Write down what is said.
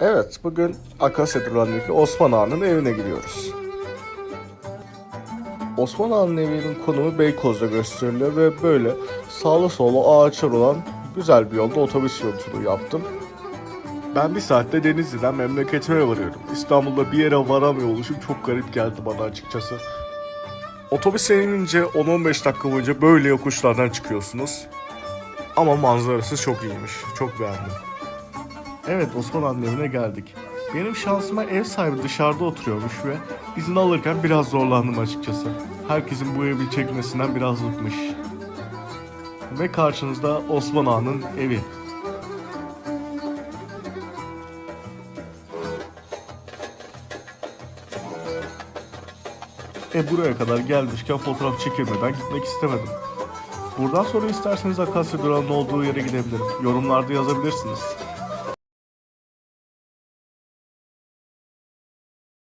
Evet, bugün Akasya Duran'daki Osman Ağa'nın evine gidiyoruz. Osman Ağa'nın evinin konumu Beykoz'da gösteriliyor ve böyle sağlı solu ağaçlar olan güzel bir yolda otobüs yolculuğu yaptım. Ben bir saatte Denizli'den memleketime varıyorum. İstanbul'da bir yere varamıyor oluşum çok garip geldi bana açıkçası. Otobüse inince 10-15 dakika boyunca böyle yokuşlardan çıkıyorsunuz. Ama manzarası çok iyiymiş. Çok beğendim. Evet Osman Ağa'nın evine geldik. Benim şansıma ev sahibi dışarıda oturuyormuş ve izin alırken biraz zorlandım açıkçası. Herkesin bu evi çekmesinden biraz bıkmış. Ve karşınızda Osman Ağa'nın evi. E buraya kadar gelmişken fotoğraf çekilmeden gitmek istemedim. Buradan sonra isterseniz Akasya Duran'ın olduğu yere gidebilirim. Yorumlarda yazabilirsiniz.